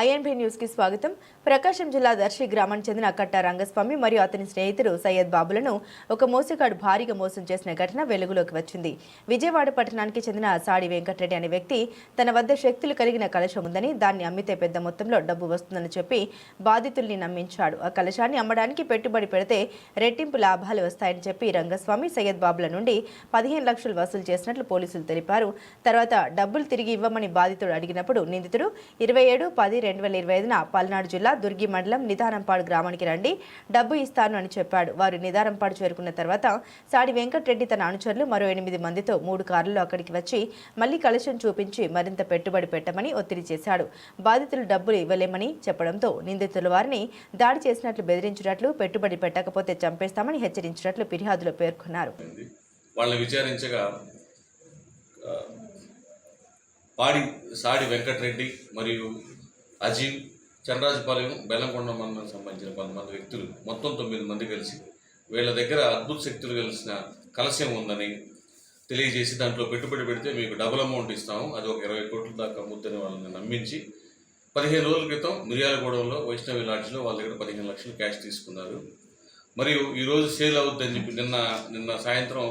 INB న్యూస్కి స్వాగతం. ప్రకాశం జిల్లా దర్శి గ్రామానికి చెందిన కట్ట రంగస్వామి మరియు అతని స్నేహితుడు సయ్యద్ బాబులను ఒక మోసగాడు భారీగా మోసం చేసిన ఘటన వెలుగులోకి వచ్చింది. విజయవాడ పట్టణానికి చెందిన సాడి వెంకటరెడ్డి అనే వ్యక్తి తన వద్ద శక్తులు కలిగిన కలశం ఉందని దాన్ని అమ్మితే పెద్ద మొత్తంలో డబ్బు వస్తుందని చెప్పి బాధితుల్ని నమ్మించాడు. ఆ కలశాన్ని అమ్మడానికి పెట్టుబడి పెడితే రెట్టింపు లాభాలు వస్తాయని చెప్పి రంగస్వామి సయ్యద్ బాబుల నుండి పదిహేను లక్షలు వసూలు చేసినట్లు పోలీసులు తెలిపారు. తర్వాత డబ్బులు తిరిగి ఇవ్వమని బాధితుడు అడిగినప్పుడు నిందితుడు ఇరవై ఏడు పది రెండు వేల ఇరవై ఐదున పల్నాడు జిల్లా దుర్గి మండలం నిదానంపాడు గ్రామానికి రండి. డబ్బు ఇస్తాను అని చెప్పాడు. వారు నిదానంపాడు చేరుకున్న తర్వాత సాడి వెంకటరెడ్డి తన అనుచరులు మరో ఎనిమిది మందితో మూడు కార్లలో అక్కడికి వచ్చి మళ్ళీ కలెక్షన్ చూపించి మరింత పెట్టుబడి పెట్టమని ఒత్తిడి చేశాడు. బాధితులు డబ్బులు ఇవ్వలేమని చెప్పడంతో నిందితుల వారిని దాడి చేసినట్లు బెదిరించినట్లు పెట్టుబడి పెట్టకపోతే చంపేస్తామని హెచ్చరించినట్లు ఫిర్యాదులో పేర్కొన్నారు. వాళ్ళని విచారించగా పాడి సాడి వెంకటరెడ్డి మరియు అజీవ్ చంద్రాజపాలెం బెల్లంకొండ మండలం సంబంధించిన కొంతమంది వ్యక్తులు మొత్తం తొమ్మిది మంది కలిసి వీళ్ళ దగ్గర అద్భుత శక్తులు కలిసిన కలశం ఉందని తెలియజేసి దాంట్లో పెట్టుబడి పెడితే మీకు డబుల్ అమౌంట్ ఇస్తాము. అది ఒక ఇరవై కోట్ల దాకా ముద్దని వాళ్ళని నమ్మించి పదిహేను రోజుల క్రితం మిర్యాలగూడెంలో వైష్ణవి లాడ్జ్లో వాళ్ళ దగ్గర పదిహేను లక్షలు క్యాష్ తీసుకున్నారు. మరియు ఈరోజు సేల్ అవుద్దని చెప్పి నిన్న నిన్న సాయంత్రం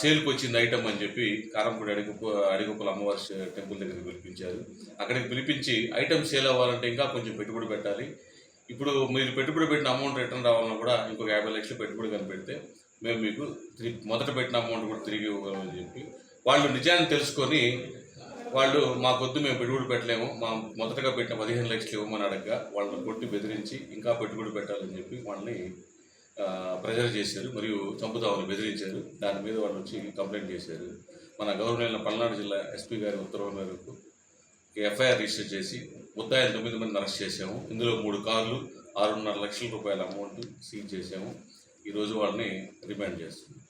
సేల్కి వచ్చింది ఐటమ్ అని చెప్పి కారంపూడి అడిగొప్ప అడిగొప్పల అమ్మవారి టెంపుల్ దగ్గరికి పిలిపించారు. అక్కడికి పిలిపించి ఐటమ్ సేల్ అవ్వాలంటే ఇంకా కొంచెం పెట్టుబడి పెట్టాలి. ఇప్పుడు మీరు పెట్టుబడి పెట్టిన అమౌంట్ రిటర్న్ రావాలన్నా కూడా ఇంకొక యాభై లక్షలు పెట్టుబడి కనిపెడితే మేము మీకు తిరిగి మొదట పెట్టిన అమౌంట్ కూడా తిరిగి ఇవ్వగలమని చెప్పి వాళ్ళు నిజాన్ని తెలుసుకొని వాళ్ళు మాకొద్దు మేము పెట్టుబడి పెట్టలేము మా మొదటగా పెట్టిన పదిహేను లక్షలు ఇవ్వమని అడగగా వాళ్ళని కొట్టి బెదిరించి ఇంకా పెట్టుబడి పెట్టాలని చెప్పి వాళ్ళని ప్రెజర్ చేశారు మరియు చంపుతామని బెదిరించారు. దాని మీద వాళ్ళు వచ్చి కంప్లైంట్ చేశారు. మన గవర్నమెంట్ పల్నాడు జిల్లా ఎస్పీ గారి ఉత్తర్వుల మేరకు ఎఫ్ఐఆర్ రిజిస్టర్ చేసి ముద్దాయిలు తొమ్మిది మంది అరెస్ట్ చేశాము. ఇందులో మూడు కార్లు ఆరున్నర లక్షల రూపాయల అమౌంట్ సీజ్ చేశాము. ఈరోజు వాళ్ళని రిమాండ్ చేస్తున్నాం.